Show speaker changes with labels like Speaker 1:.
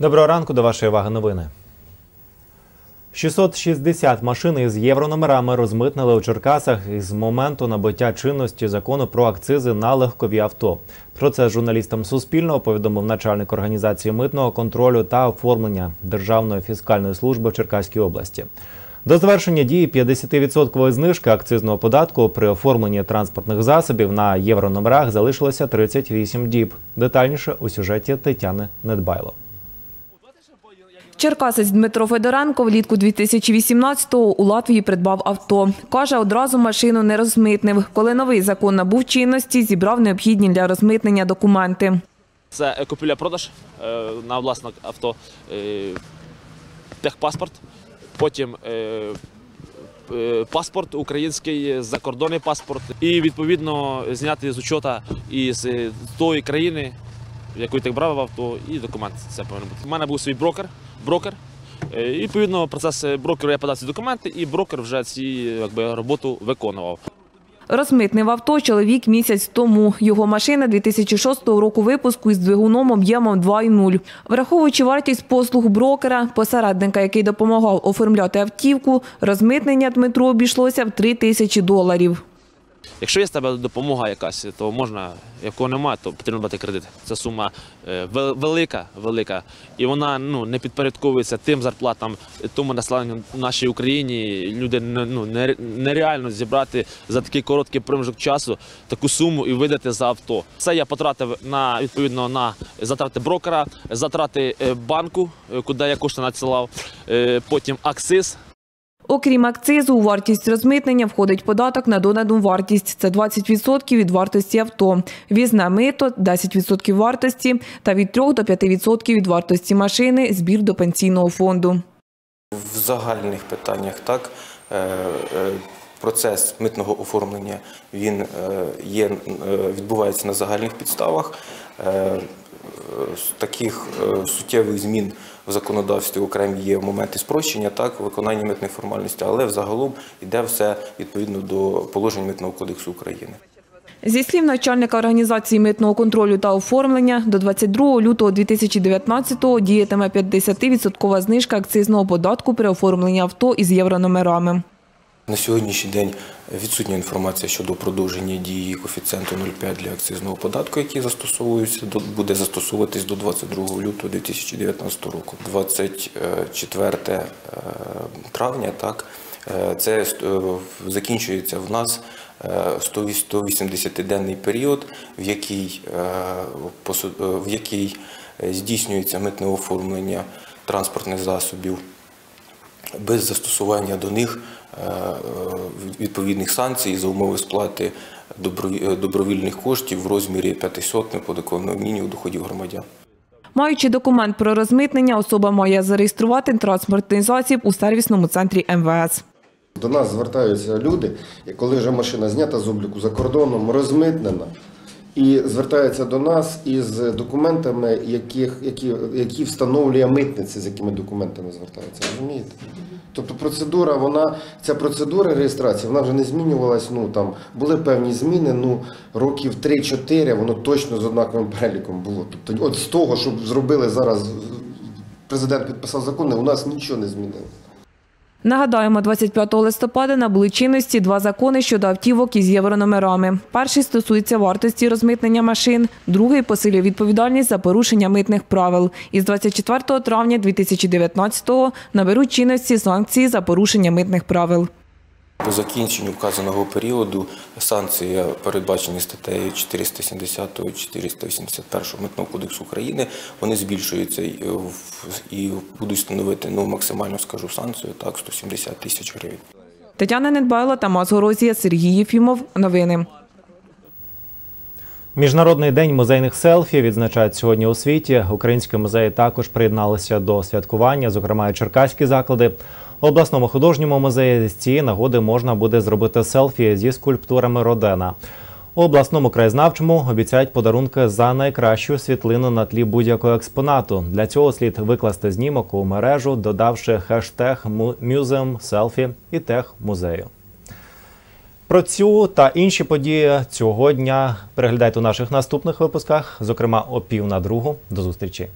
Speaker 1: Доброго ранку до вашої уваги новини. 660 машин із єврономерами розмитнили у Черкасах із моменту набуття чинності закону про акцизи на легкові авто. Про це журналістам Суспільного повідомив начальник організації митного контролю та оформлення Державної фіскальної служби в Черкаській області. До завершення дії 50% знижки акцизного податку при оформленні транспортних засобів на єврономерах залишилося 38 діб. Детальніше у сюжеті Тетяни Недбайло.
Speaker 2: Черкасець Дмитро Федоренко влітку 2018-го у Латвії придбав авто. Каже, одразу машину не розмитнив. Коли новий закон набув чинності, зібрав необхідні для розмитнення документи.
Speaker 3: Це купівля-продаж е, на власне авто, е, техпаспорт, потім е, паспорт український, закордонний паспорт, і відповідно зняти з учота із тої країни, в якої ти брав авто, і документ. Це повинен бути. У мене був свій брокер, брокер. е, І відповідно процес е, брокеру я подав ці документи, і брокер вже ці якби, роботу виконував.
Speaker 2: Розмитнив авто чоловік місяць тому. Його машина 2006 року випуску із двигуном об'ємом 2,0. Враховуючи вартість послуг брокера, посередника, який допомагав оформляти автівку, розмитнення Дмитру обійшлося в 3 тисячі доларів.
Speaker 3: Якщо є з тебе допомога якась, то можна, якого немає, то потрібно брати кредит. Це сума е, велика, велика, і вона ну, не підпорядковується тим зарплатам, тому населенню в нашій Україні. Люди ну, нереально зібрати за такий короткий проміжок часу таку суму і видати за авто. Це я потратив на відповідно на затрати брокера, затрати е, банку, е, куди я кошти надсилав, потім акциз.
Speaker 2: Окрім акцизу, у вартість розмитнення входить податок на додану вартість. Це 20% від вартості авто. Візне мито – 10% вартості та від 3 до 5% від вартості машини – збір до пенсійного фонду.
Speaker 4: В загальних питаннях так е, е, процес митного оформлення він е, є, відбувається на загальних підставах. Е, таких е, суттєвих змін в законодавстві окремі є моменти спрощення, так, виконання митних формальностей, але взагалом йде все відповідно до положень Митного кодексу України.
Speaker 2: Зі слів начальника організації митного контролю та оформлення, до 22 лютого 2019-го діятиме 50% знижка акцизного податку при оформленні авто із єврономерами.
Speaker 4: На сьогоднішній день відсутня інформація щодо продовження дії коефіцієнту 0,5 для акцизного податку, який застосовується буде застосовуватись до 22 лютого 2019 року. 24 е, травня, так е, це е, закінчується в нас е, 180-денний період, в який, в який здійснюється митне оформлення транспортних засобів без застосування до них е, відповідних санкцій за умови сплати доброві- е, добровільних коштів в розмірі 500 неподаткового мінімуму доходів громадян.
Speaker 2: Маючи документ про розмитнення, особа має зареєструвати транспортний засіб у сервісному центрі МВС.
Speaker 5: До нас звертаються люди, і коли вже машина знята з обліку за кордоном, розмитнена, і звертаються до нас із документами, яких, які, які встановлює митниця, з якими документами звертаються. Розумієте? Тобто процедура, вона, ця процедура реєстрації, вона вже не змінювалась. Ну там були певні зміни. Ну років 3-4 воно точно з однаковим переліком було. Тобто, от з того, що зробили зараз, президент підписав закони, у нас нічого не змінилося.
Speaker 2: Нагадаємо, 25 листопада набули чинності два закони щодо автівок із єврономерами. Перший стосується вартості розмитнення машин, другий посилює відповідальність за порушення митних правил. Із 24 травня 2019-го наберуть чинності санкції за порушення митних правил.
Speaker 4: По закінченню вказаного періоду санкції, передбачені статтею 470 481 Митного кодексу України, вони збільшуються і, е, і будуть становити ну, максимально скажу санкцію, так, 170 тисяч гривень.
Speaker 2: Тетяна Недбайло, Тамас Горозія, Сергій Єфімов. Новини.
Speaker 1: Міжнародний день музейних селфі відзначають сьогодні у світі. Українські музеї також приєдналися до святкування, зокрема і черкаські заклади. У обласному художньому музеї з цієї нагоди можна буде зробити селфі зі скульптурами Родена. У обласному краєзнавчому обіцяють подарунки за найкращу світлину на тлі будь-якого експонату. Для цього слід викласти знімок у мережу, додавши хештег «Museum Селфі і тег музею. Про цю та інші події цього дня переглядайте у наших наступних випусках, зокрема о пів на другу. До зустрічі.